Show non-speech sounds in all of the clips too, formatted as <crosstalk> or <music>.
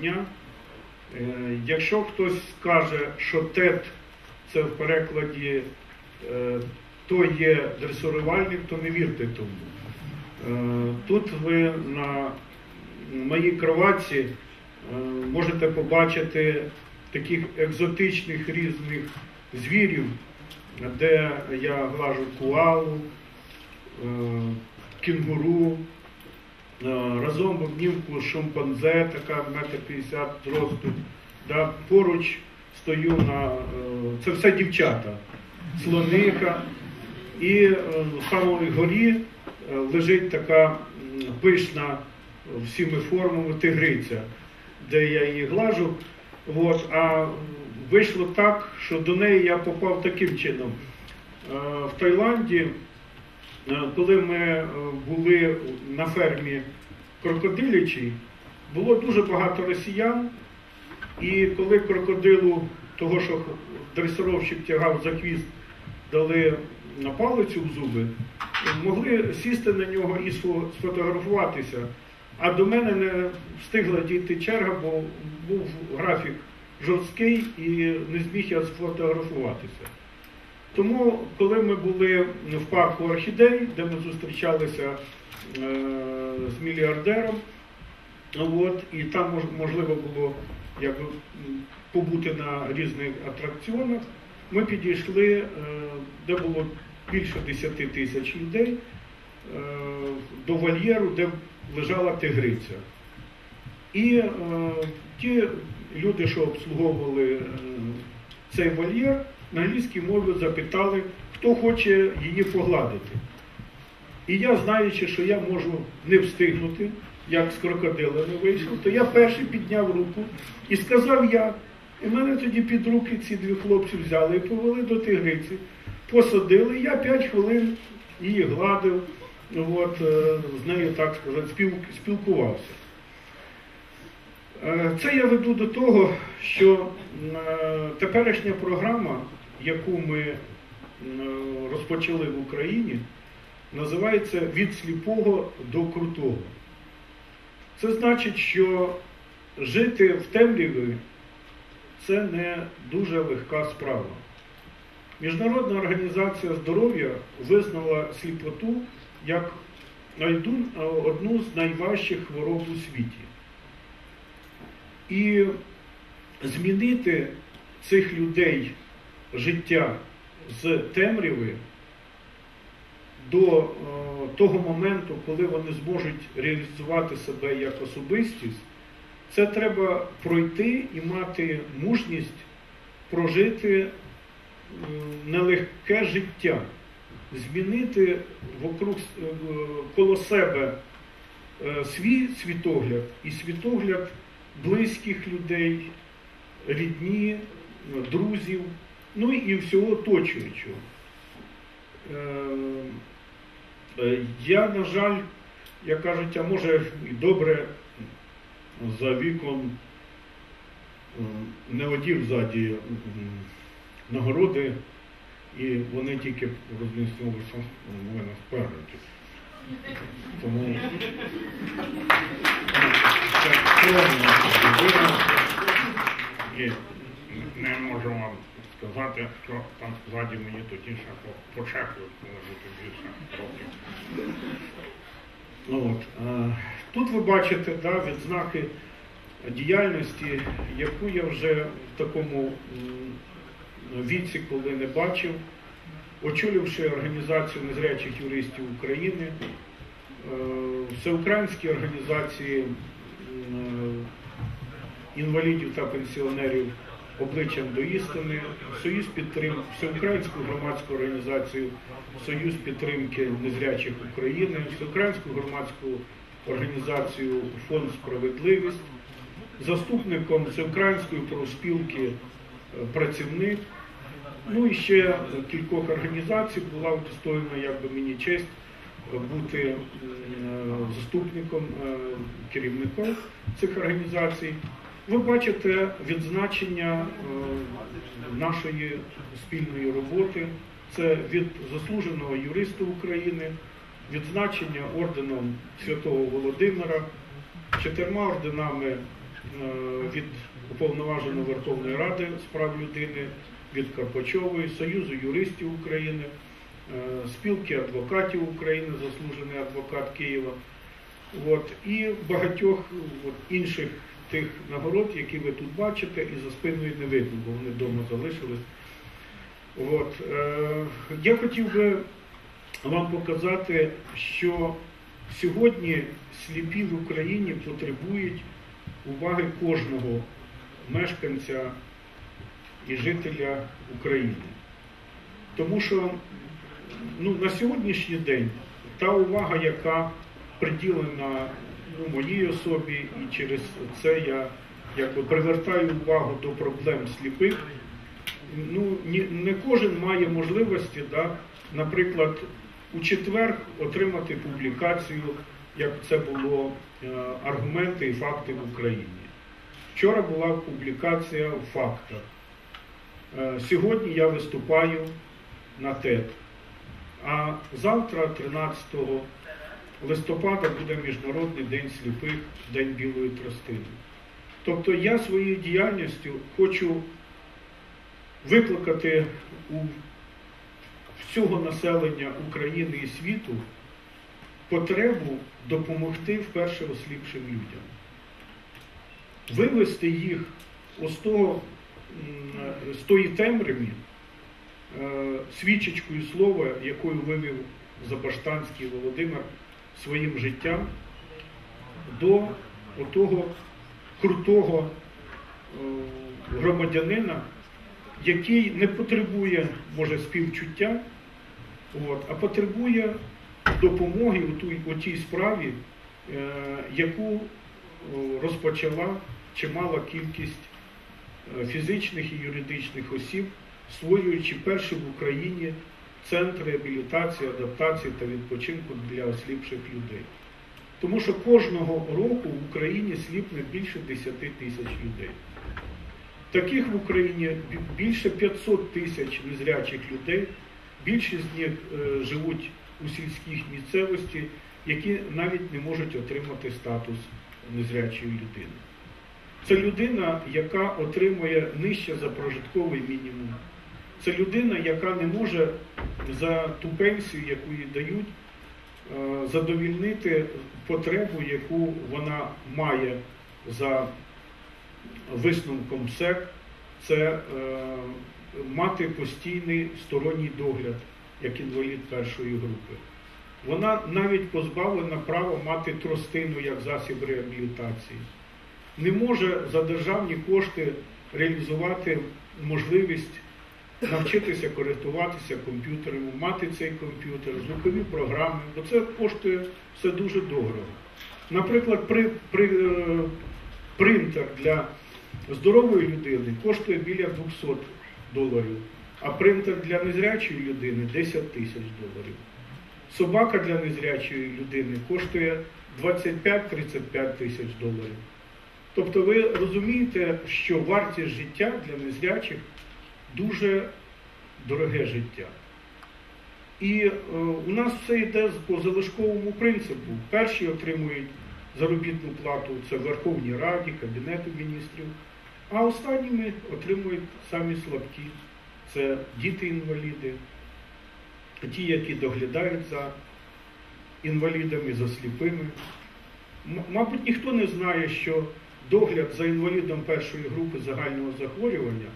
дня. Е, Якщо хтось скаже, що ТЕТ це в перекладі е, то є дресурувальник, то не вірте тому. Е, Тут ви на моїй кроватці можете побачити таких екзотичних різних звірів, де я глажу куалу, кінгуру, разом в обнімку шимпанзе, така метр 50 зросту. Да, поруч стою на е, це все дівчата, слоника. І е, в самій горі е, лежить така пишна е, всіми формами тигриця, де я її глажу. От, а вийшло так, що до неї я попав таким чином. Е, В Таїланді, е, коли ми е, були на фермі крокодилячій, було дуже багато росіян, і коли крокодилу, того, що дресировщик тягав за хвіст, дали на палицю в зуби, могли сісти на нього і сфотографуватися. А до мене не встигла дійти черга, бо був графік жорсткий і не зміг я сфотографуватися. Тому, коли ми були в парку Орхідей, де ми зустрічалися е, з мільярдером, ну от, і там можливо було якби, побути на різних атракціонах, ми підійшли, е, де було більше 10 тисяч людей, е, до вольєру, де лежала тигриця. І е, ті люди, що обслуговували цей вольєр, на англійській мові запитали, хто хоче її погладити. І я, знаючи, що я можу не встигнути, як з крокодилами вийшов, то я перший підняв руку і сказав я. І мене тоді під руки ці дві хлопці взяли і повели до тигриці, посадили, я п'ять хвилин її гладив, от, е, з нею, так сказати, спілкувався. Е, Це я веду до того, що е, теперішня програма, яку ми розпочали в Україні, називається Від сліпого до крутого. Це значить, що жити в темряві це не дуже легка справа. Міжнародна організація здоров'я визнала сліпоту як одну з найважчих хвороб у світі. І змінити цих людей життя з темряви до е, того моменту, коли вони зможуть реалізувати себе як особистість, це треба пройти і мати мужність прожити м, нелегке життя, змінити вокруг, е, коло себе е, свій світогляд і світогляд близьких людей, рідні, е, друзів, ну і всього оточуючого. Е, е, Я, на жаль, як кажуть, а може і добре за віком е, не одів ззаді нагороди, і вони тільки рознеслися у мене спереду. Тому <laughs> це не можу вам сказати, що там ззаді мені тоді ще по- почекають, може бути більше років. Ну, от, е, Тут ви бачите да, відзнаки діяльності, яку я вже в такому віці, коли не бачив, очоливши організацію незрячих юристів України, е, всеукраїнські організації м, інвалідів та пенсіонерів обличчям до істини, Союз підтрим... Всеукраїнську громадську організацію Союз підтримки незрячих України, Всеукраїнську громадську організацію Фонд Справедливість, заступником Всеукраїнської профспілки е, працівник. Ну і ще кількох організацій була удостоєна, як би мені честь, е, бути е, заступником керівником цих організацій. Ви бачите відзначення е, нашої спільної роботи. Це від заслуженого юриста України, відзначення орденом Святого Володимира, чотирма орденами від Уповноваженої Верховної Ради з прав людини, від Карпачової, Союзу юристів України, е, спілки адвокатів України, заслужений адвокат Києва. От, і багатьох от, інших тих нагород, які ви тут бачите, і за спиною не видно, бо вони вдома залишились. От, е, я хотів би вам показати, що сьогодні сліпі в Україні потребують уваги кожного мешканця і жителя України. Тому що ну, на сьогоднішній день та увага, яка приділена ну, моїй особі, і через це я якби, привертаю увагу до проблем сліпих. Ну, не кожен має можливості, да, наприклад, у четвер отримати публікацію, як це було е, аргументи і факти в Україні. Вчора була публікація в фактах. Е, сьогодні я виступаю на ТЕД. А завтра, 13 листопада, буде Міжнародний день сліпих, День білої тростини. Тобто я своєю діяльністю хочу викликати у всього населення України і світу потребу допомогти вперше осліпшим людям, вивести їх з, того, з тої темряви, е, свічечкою слова, якою вивів Забаштанський Володимир своїм життям, до того крутого е, громадянина, який не потребує, може, співчуття, от, а потребує допомоги у, тій, у тій справі, е, яку розпочала чимала кількість е, фізичних і юридичних осіб, створюючи перші в Україні центр реабілітації, адаптації та відпочинку для осліпших людей. Тому що кожного року в Україні сліпне більше 10 тисяч людей. Таких в Україні більше 500 тисяч незрячих людей, більшість з них е, живуть у сільських місцевості, які навіть не можуть отримати статус незрячої людини. Це людина, яка отримує нижче за прожитковий мінімум. Це людина, яка не може за ту пенсію, яку їй дають, е, задовільнити потребу, яку вона має за висновком СЕК, це е, мати постійний сторонній догляд як інвалід першої групи. Вона навіть позбавлена права мати тростину як засіб реабілітації. Не може за державні кошти реалізувати можливість навчитися користуватися комп'ютером, мати цей комп'ютер, звукові програми, бо це коштує все дуже дорого. Наприклад, при, при, е, принтер для здорової людини коштує біля 200 доларів, а принтер для незрячої людини 10 тисяч доларів. Собака для незрячої людини коштує 25-35 тисяч доларів. Тобто ви розумієте, що вартість життя для незрячих дуже дороге життя. І е, у нас все йде по залишковому принципу. Перші отримують заробітну плату це Верховній Раді, Кабінету міністрів, а останніми отримують самі слабкі. Це діти-інваліди, ті, які доглядають за інвалідами, за сліпими. Мабуть, ніхто не знає, що догляд за інвалідом першої групи загального захворювання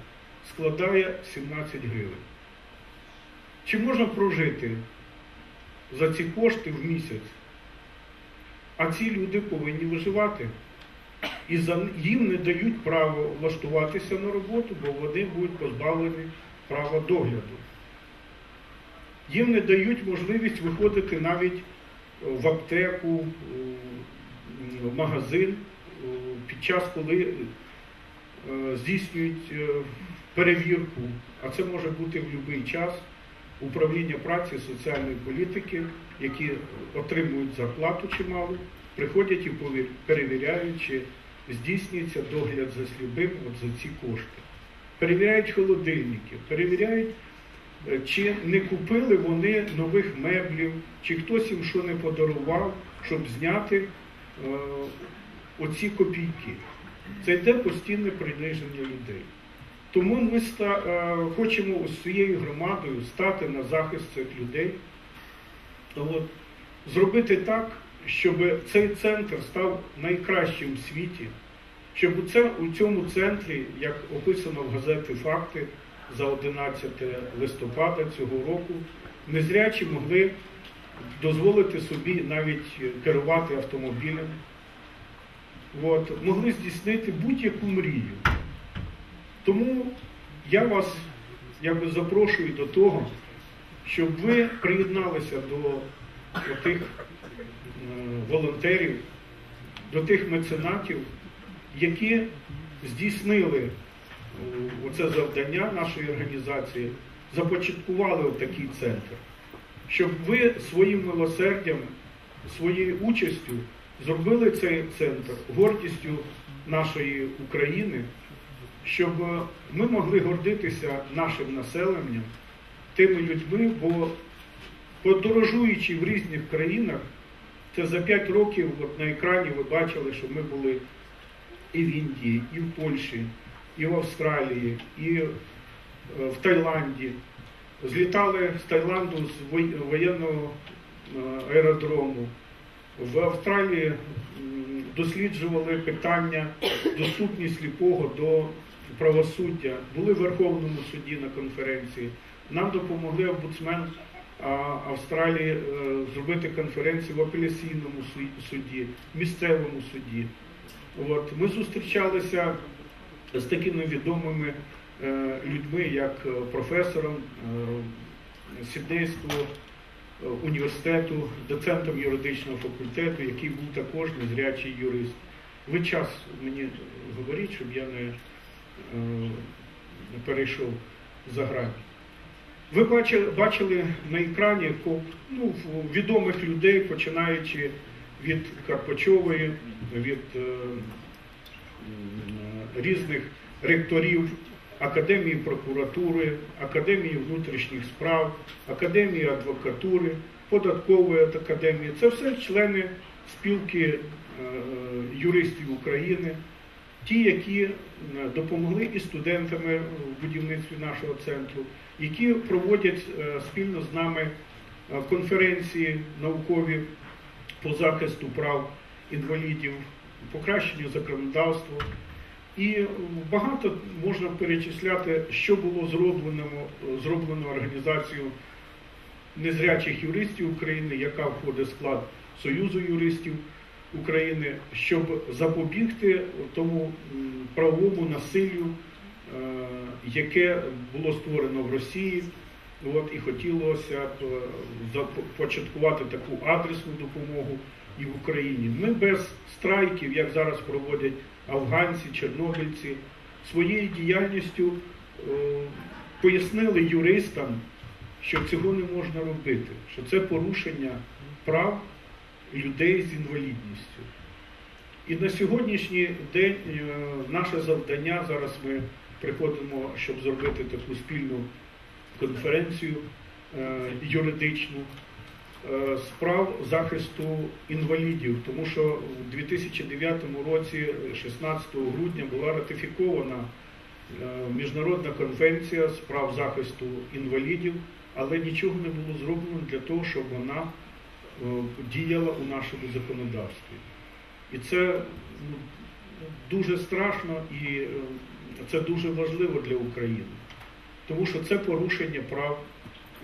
складає 17 гривень. Чи можна прожити за ці кошти в місяць? А ці люди повинні виживати. І їм не дають право влаштуватися на роботу, бо вони будуть позбавлені права догляду. Їм не дають можливість виходити навіть в аптеку, в магазин під час, коли е, здійснюють е, перевірку, а це може бути в будь-який час управління праці соціальної політики, які отримують зарплату чималу, приходять і перевіряють, чи здійснюється догляд за сліпим от за ці кошти. Перевіряють холодильники, перевіряють, е, чи не купили вони нових меблів, чи хтось їм що не подарував, щоб зняти е, оці копійки. це йде постійне приниження людей. Тому ми е, хочемо з цією громадою стати на захист цих людей, От, зробити так, щоб цей центр став найкращим в світі, щоб у цьому центрі, як описано в газеті Факти за 11 листопада цього року, незрячі могли дозволити собі навіть керувати автомобілем, От, могли здійснити будь-яку мрію. Тому я вас якби запрошую до того, щоб ви приєдналися до тих е, волонтерів, до тих меценатів, які здійснили е, оце завдання нашої організації, започаткували такий центр, щоб ви своїм милосердям, своєю участю зробили цей центр гордістю нашої України щоб ми могли гордитися нашим населенням, тими людьми, бо подорожуючи в різних країнах, це за 5 років от на екрані ви бачили, що ми були і в Індії, і в Польщі, і в Австралії, і е, в Таїланді. Злітали з Таїланду з воєнного е, аеродрому. В Австралії досліджували питання доступність сліпого до правосуддя, були в Верховному суді на конференції. Нам допомогли омбудсмен Австралії е, зробити конференцію в апеляційному суді, місцевому суді. От. Ми зустрічалися з такими відомими е, людьми, як е, професором Сіднейського університету, доцентом юридичного факультету, який був також незрячий юрист. Ви час мені говоріть, щоб я не перейшов за грань. Ви бачили бачили на екрані ну, відомих людей, починаючи від Карпачової, від е, різних ректорів Академії прокуратури, Академії внутрішніх справ, Академії адвокатури, податкової академії. Це все члени спілки е, юристів України ті, які е, допомогли і студентами в будівництві нашого центру, які проводять е, спільно з нами е, конференції наукові по захисту прав інвалідів, покращенню законодавства. І багато можна перечисляти, що було зроблено зроблено організацією незрячих юристів України, яка входить в склад Союзу юристів. України, щоб запобігти тому правовому насиллю, е, яке було створено в Росії. От, І хотілося б е, започаткувати таку адресну допомогу і в Україні. Ми без страйків, як зараз проводять афганці, чорнобильці, своєю діяльністю е, пояснили юристам, що цього не можна робити, що це порушення прав людей з інвалідністю. І на сьогоднішній день е, наше завдання, зараз ми приходимо, щоб зробити таку спільну конференцію е, юридичну е, справ захисту інвалідів, тому що у 2009 році, 16 грудня, була ратифікована Міжнародна конвенція з прав захисту інвалідів, але нічого не було зроблено для того, щоб вона Е, діяла у нашому законодавстві. І це ну, дуже страшно і е, це дуже важливо для України, тому що це порушення прав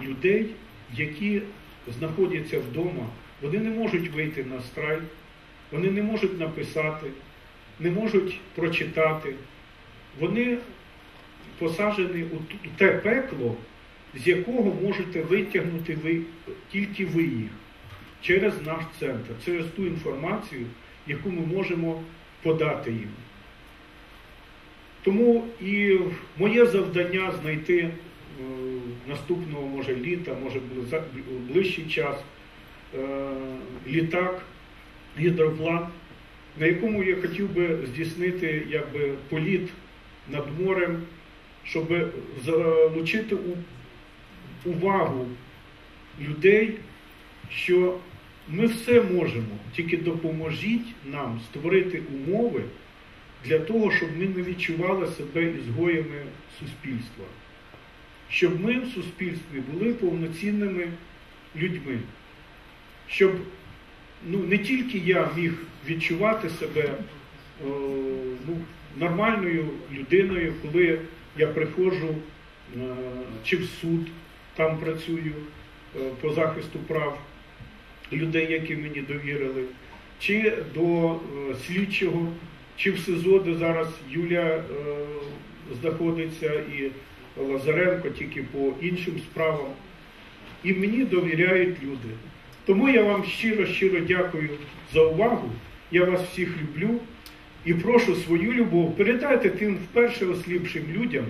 людей, які знаходяться вдома, вони не можуть вийти на страйк, вони не можуть написати, не можуть прочитати. Вони посаджені у те пекло, з якого можете витягнути ви, тільки ви їх через наш центр, через ту інформацію, яку ми можемо подати їм. Тому і моє завдання знайти е, наступного, може, літа, може ближчий час, е, літак, гідроплан, на якому я хотів би здійснити якби, політ над морем, щоб залучити увагу людей, що ми все можемо, тільки допоможіть нам створити умови для того, щоб ми не відчували себе ізгоями суспільства, щоб ми в суспільстві були повноцінними людьми, щоб ну, не тільки я міг відчувати себе о, ну, нормальною людиною, коли я приходжу е, чи в суд, там працюю е, по захисту прав людей, які мені довірили, чи до е, слідчого, чи в СИЗО, де зараз Юля е, знаходиться і Лазаренко тільки по іншим справам. І мені довіряють люди. Тому я вам щиро-щиро дякую за увагу. Я вас всіх люблю і прошу свою любов передайте тим вперше осліпшим людям,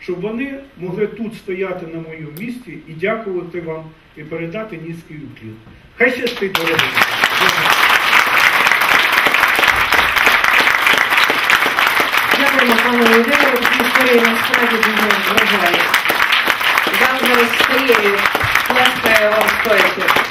щоб вони могли тут стояти на моєму місці і дякувати вам і передати низький уклін. Хай щастить, дорогі. Дякуємо, пане Володимире, такі історії насправді дуже. Вам зараз стає і плескає вам стоячи.